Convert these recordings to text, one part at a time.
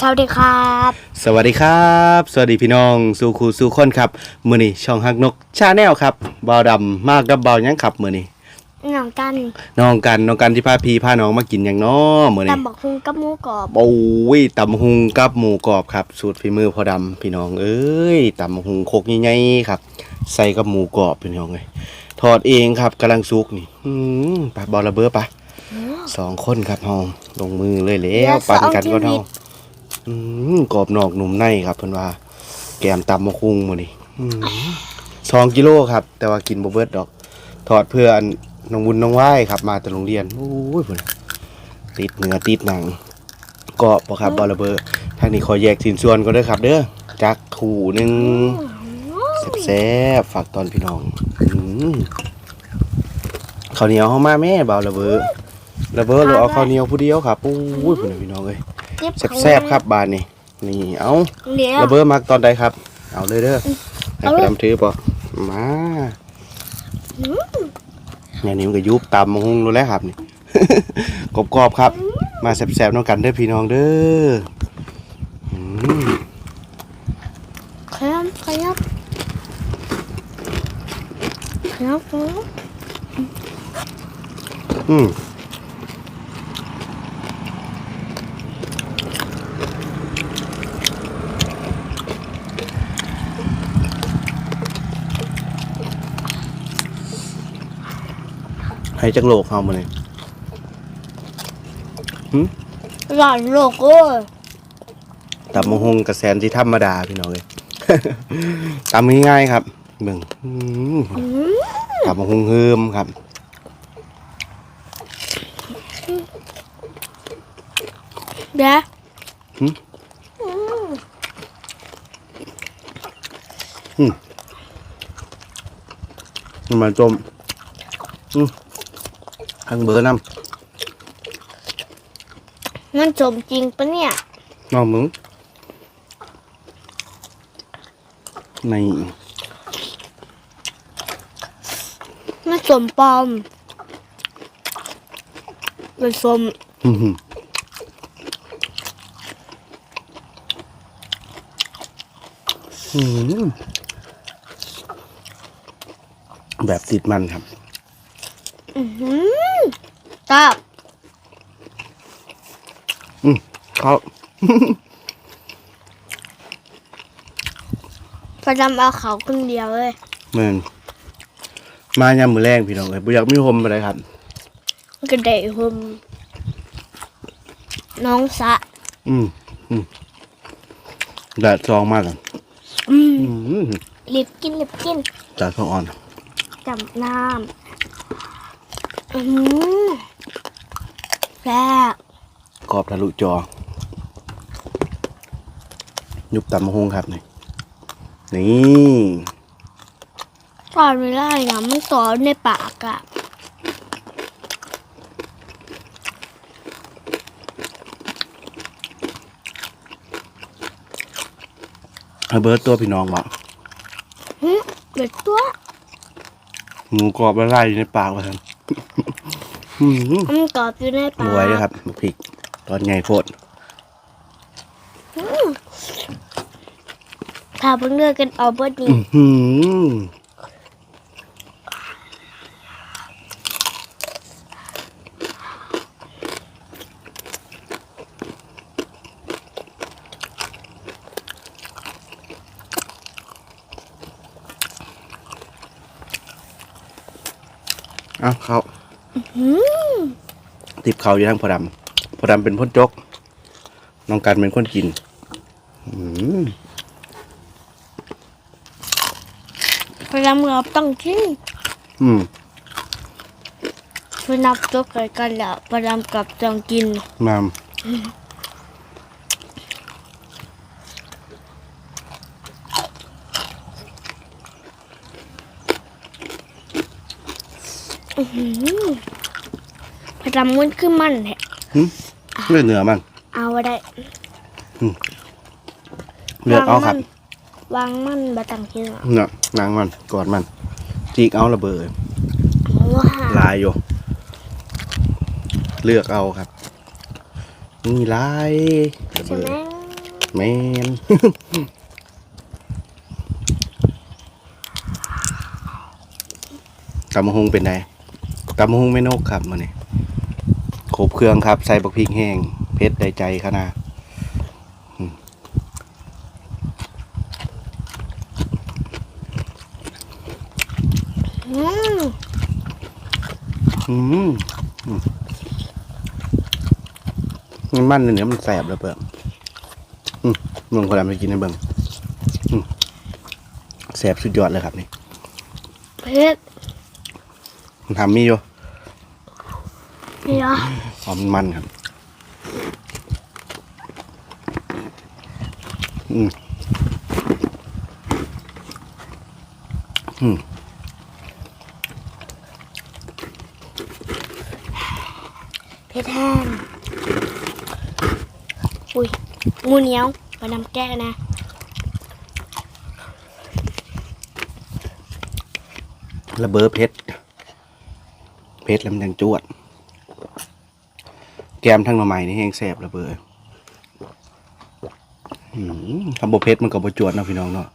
สวัสดีครับ สวัสดีครับ สวัสดีพี่น้องสู่ครูสู่คนครับ มือนี้ช่องฮักนกชาแนลครับบาวดำมากกับเบาหยังครับมือนี้น้องกันน้องกันน้องกันที่พาพี่พาน้องมากินอย่างน้อมือนี้ตำบักหุ่งกับหมูกรอบโอ้ยตำหุงกับหมูกรอบครับ สูตรฝีมือพ่อดำพี่น้องเอ้ยตำหุงโคกใหญ่ๆครับ ใส่กับหมูกรอบพี่น้องเลยทอดเองครับกำลังสุกนี่อืมไปบอลระเบ้อปะสองคนครับเฮาลงมือเลยแล้วปั่นกันก็เท่า อืมกรอบนอกหนุ่มในครับเพิ่นว่า แกมตำมะคุงมื้อนี้อืมสองกิโลครับ แต่ว่ากินบ่เบิดดอกทอดเพื่ออันน้องบุญน้องไหว้ครับ มาแต่โรงเรียนโอ้ยเพิ่นติดเนื้อติดหนังกรอบบ่ครับบ่ระเบ้อทางนี้ขอแยกสินส่วนก็เด้อครับ เด้อจักขู่หนึงแซ่บๆฝากตอนพี่น้องอืมข้าวเหนียวเฮามาแม่บ่าวระเบ้อระเบ้อเราเอาข้าวเหนียวผู้เดียวครับโอ้ยเพิ่นนะพี่น้องเอ้ย แซ่บๆครับบานนี่นี่เอาเดี๋ยวระเบิดมักตอนใดครับ เอาเลยเด้อให้เอาเลยประดำถือปะมาเนี่ยนี่มันก็ยุบตามมงรู้แล้วครับนี่กรอบๆครับ มาแซ่บๆน้องกันเด้อพี่น้องเด้ออืมขยับขยับขยับขยับอืม ให้จักโลกเฮามาเลยหลานโลกเอ้ยตำมะฮงกระแสนที่ธรรมดาพี่น้องเลยตำง่ายๆครับเบิ่งอืมอืมตำมะฮงเฮิมครับ เดี๋ยวน้ำมันจมอืม ทางเบอร์น้มันสมจริงปะเนี่ยำน้องมึงในมันสมปลอม มันสมอื้อหืออื้อหือแบบติดมันครับ อื้อหือ ตาเขาประดำเอาเขาคนเดียวเลยเหมือนมายามมือแรงพี่น้องเลยบุอยากมีโฮมอะไรครับ กระเดะหมน้องสะ อืมอืมแดดซองมากอะอืมอืมรีบกินรีบกินแดดซองอ่อน จับน้ำอืมแซ่บกรอบทะลุจอ ยุบตำมะฮงครับนี่นี่ตอนเวลาเนี่ยมันสอนในปากอะให้เบิร์ดตัวพี่น้องบอกหึเด็ดตัวหมูกรอบละลายอยู่ในปากว่าท่านอื มมันกรอบอยู่ในปากรวยเลยครับบักพริกตอนไงโคตรถ้าเพิ่งเลือกกันเอาเบิร์ดนี้อื้อหือเอาเขาหืม ติบเขาอยู่ทางพอดำพอดำเป็นพ่นจก น้องกันเป็นคนกินอืมพยายามเราต้องกินอืมเพื่อนับตัวเกิดกันแล้วพยายามกับต้องกินมามพ ยายามมันคือมันแหละเลือดเนื้อมัน เอาไว้ได้เลือดเอาครับ วางมันบะตังกินอะเนาะนางมันกอดมัน จีกเอาระเบิดว้าลายอยู่ เลือกเอาครับนี่ลายระใช่เบิไหดมแมนตำมะฮุงเป็นไงตำมะฮุงไม่นกครับมันนี่ ครบเครื่องครับ ใส่บักพริกแห้งเผ็ดได้ใจขนาดอืมอือมันมันเนี่ยมันแสบเลยเปิ่มอืมมึงคนละไปกินให้เบิ่งอืมแสบสุดยอดเลยครับนี่เผ็ดมันทำมีอยู่เดี๋ยวห อมมันครับ อืม อืมเผ็ดแห้งอุ้ยงูเหนียวมานำแก้นะระเบ้อเพชร เพชรแล้วมันยังจวด แกมทั้งหน่อไม้นี่แห้งแสบระเบ้ออืมทำบเพชรมันก็บบจวดเนาะพี่น้องเนาะ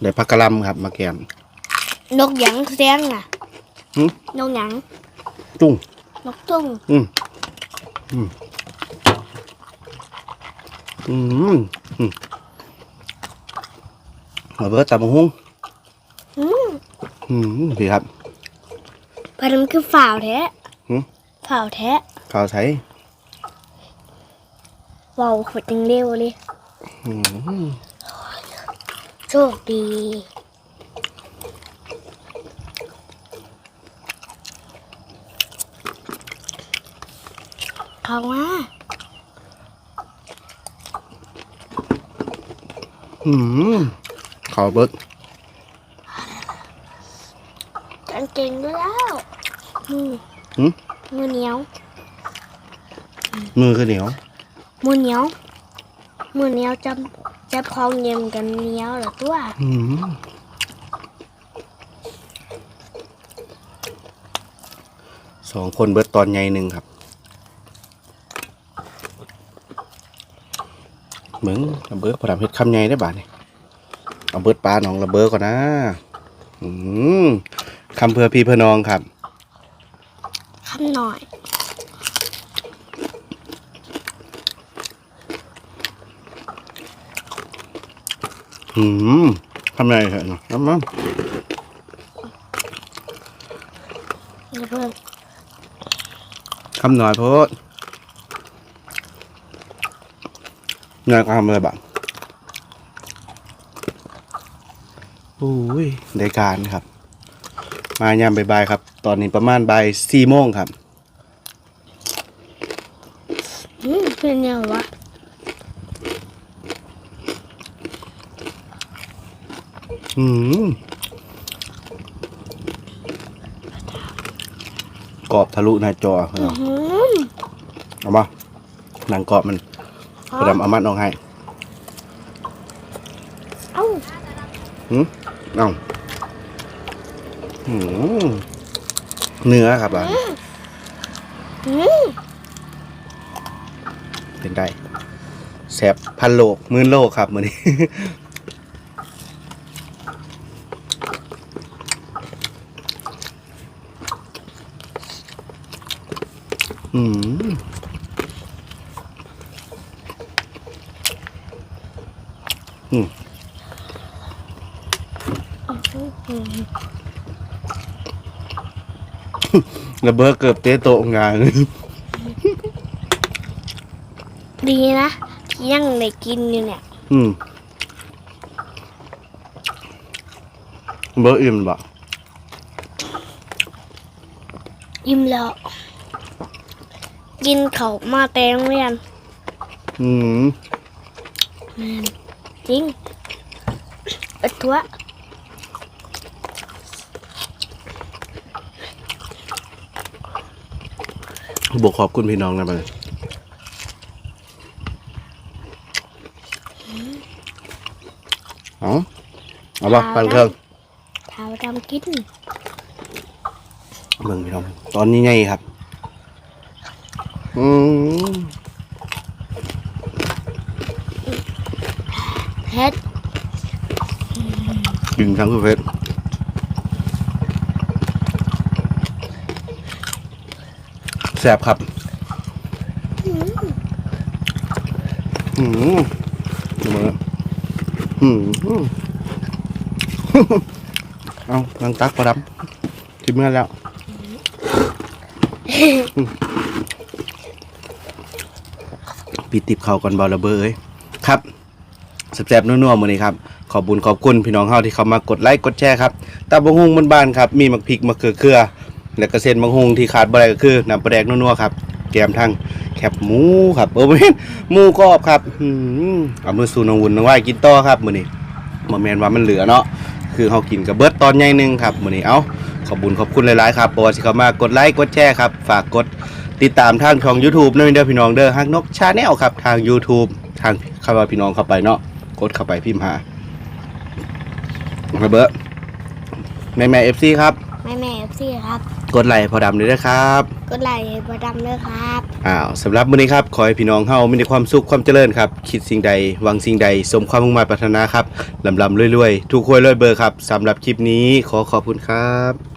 ได้พักกะหลำครับมาแกม นกหยังเสียงน่ะหึ นกหยังตุ้ง นกตุ้งอืม อืม อืมอืมระเบ้อตับมะฮุ้งอืมอืมพี่ครับปลาดำคือฝ่าวแท้หึ ฝ่าวแท้ข้าวใช้เว้าวขดยังเร็วเลยอืม โชคดีเขาว่าอืมข้าวเบิดกันเก่งด้วยแล้วมือหึมือเหนียว มือก็เหนียว มือเหนียว มือเหนียวจำจับของเย็มกันเหนียวเหรอตัวอืมสองคนเบิดตอนใหญ่หนึ่งครับเหมือนระเบิดพอดำเฮ็ดคำใหญ่ได้บาทนี่เอาเบิดปลาหนองระเบิดก่อนนะอืมคำเพื่อพี่เพื่อน้องครับคำหน่อย อืมคำใหญ่เหรอน้ำมันอย่าเพิ่งคำหน่อยโพดงานก็ทำอะไรบ้างอุ้ยได้การครับ มายามบ่ายๆครับ ตอนนี้ประมาณบ่ายสี่โมงครับ อืมเป็นยังไงวะ อืมกรอบทะลุหน้าจอเอาอืมเอามาหนังกรอบมันพอดำเอามัดออกให้เอ้าหืมเอาหืมเนื้อครับอะอืมเป็นได้แสบพันโลกหมื่นโลกครับมือนี้ อืมอืมระเบิดเกือบเตะโตะงานดีนะที่ยังได้กินอยู่เนี่ย อืมเบอร์อิ่มบ่อิ่มแล้ว กินเขามาแต่โงเรียนอืมจริงอ็ดทัวบอกขอบคุณพี่น้องนะบังเอาเอาบ่ปันเครื่องเท้าดำกินเมืองพี่น้อง ตอนนี้ไงครับ อืมเพชรดึงทั้งคือเพชรแซ่บครับ อืมดูมืออืมเอาลังตักประดับทิมเมื่อแล้ว ปีติบเขาก่อนบอลระเบ้ยครับแซ่บๆนัวๆมื้อนี้ครับขอบบุญขอบคุณพี่น้องเฮาที่เข้ามากดไลค์กดแชร์ครับตาบงฮุงบ้านๆครับมีมักพริกมะเขือเคือและก็เส้นบางฮุงที่ขาดบ่ได้ก็คือน้ำปลาแดกนัวๆครับแกมทั้งแคบหมูครับโอ้ยหมูกรอบครับอืมเอามือสูนองวุ่นน้องว่ายกินต่อครับมื้อนี้บ่แม่นว่ามันเหลือเนาะคือเฮากินกับเบิดตอนใหญ่หนึงครับมื้อนี้เอ้าขอบบุญขอบคุณหลายๆครับบ่ว่าสิเข้ามากดไลค์กดแชร์ครับฝากกด ติดตามทางช่อง YouTube ด้วยเด้อพี่น้องเด้อฮักนกชาแนลครับทาง YouTube ทางเข้ามาพี่น้องเข้าไปเนาะกดเข้าไปพิมพ์หาระเบิดแม่แม่ FC ครับ แม่แม่เอฟซีครับ กดไลค์พอดำด้วยนะครับ กดไลค์ให้บดำด้วยครับอ้าวสำหรับมื้อนี้ครับขอให้พี่น้องเฮามีแต่ความสุขความเจริญครับ คิดสิ่งใดหวังสิ่งใด สมความมุ่งมั่นปรารถนาครับลำลำรวยๆทุกควยรวยเบอร์ครับสำหรับคลิปนี้ขอขอบคุณครับ